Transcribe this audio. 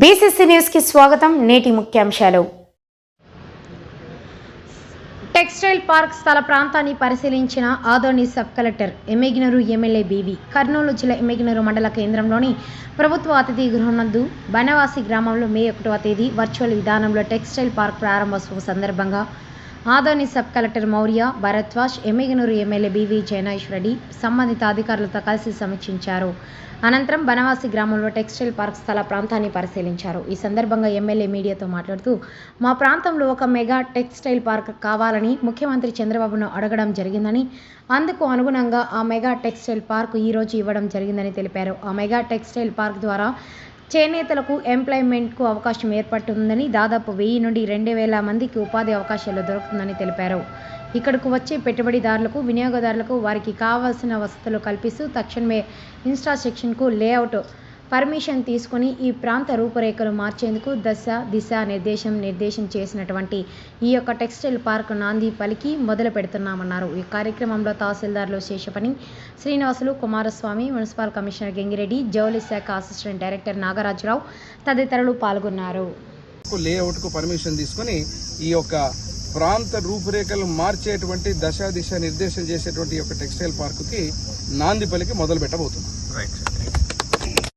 BCC న్యూస్కి స్వాగతం నేటి ముఖ్యాంశాలు. టెక్స్టైల్ పార్క్ స్థల ప్రాంతాన్ని పరిశీలించిన Adoni sub collector Emmiganur MLA B V. Kurnool జిల్లా ఎమ్మెగినరు మండల కేంద్రంలోని ప్రభుత్వ అతిథి గృహం నందు బనవాసి గ్రామంలో మే ఒకటవ తేదీ వర్చువల్ విధానంలో టెక్స్టైల్ పార్క్ ప్రారంభోత్సవం సందర్భంగా Adoni sub collector Maurya Bharadwaj Emmiganur MLA B V జయనాష్ Reddy సంబంధిత అధికారులతో కలిసి సమీక్షించారు. అనంతరం బనవాసి గ్రామంలో టెక్స్టైల్ పార్క్ స్థల ప్రాంతాన్ని పరిశీలించారు. ఈ సందర్భంగా ఎమ్మెల్యే మీడియాతో మాట్లాడుతూ మా ప్రాంతంలో ఒక మెగా టెక్స్టైల్ పార్క్ కావాలని ముఖ్యమంత్రి చంద్రబాబును అడగడం జరిగిందని అందుకు అనుగుణంగా ఆ మెగా టెక్స్టైల్ పార్క్ ఈ రోజు ఇవ్వడం జరిగిందని తెలిపారు. ఆ మెగా టెక్స్టైల్ పార్క్ ద్వారా చేనేతలకు ఎంప్లాయ్మెంట్కు అవకాశం ఏర్పడుతుందని దాదాపు వెయ్యి నుండి రెండు వేల మందికి ఉపాధి అవకాశాలు దొరుకుతుందని తెలిపారు. ఇక్కడకు వచ్చే పెట్టుబడిదారులకు వినియోగదారులకు వారికి కావాల్సిన వసతులు కల్పిస్తూ తక్షణమే ఇన్స్ట్రాసెక్షన్కు లేఅవుట్ పర్మిషన్ తీసుకొని ఈ ప్రాంత రూపురేఖలు మార్చేందుకు దశ దిశ నిర్దేశం నిర్దేశం చేసినటువంటి ఈ యొక్క టెక్స్టైల్ పార్క్ నాంది పలికి మొదలు పెడుతున్నామన్నారు. ఈ కార్యక్రమంలో తహసీల్దార్లు శేషపని శ్రీనివాసులు కుమారస్వామి మున్సిపల్ కమిషనర్ గంగిరెడ్డి జౌలి శాఖ అసిస్టెంట్ డైరెక్టర్ నాగరాజరావు తదితరులు పాల్గొన్నారు. లేఅవుట్కు పర్మిషన్ తీసుకొని ఈ యొక్క ప్రాంత రూపురేఖలు మార్చేటువంటి దశ దిశ నిర్దేశం చేసేటువంటి ఈ యొక్క టెక్స్టైల్ పార్కుకి నాంది పలికి మొదలు పెట్టబోతున్నాం. రైట్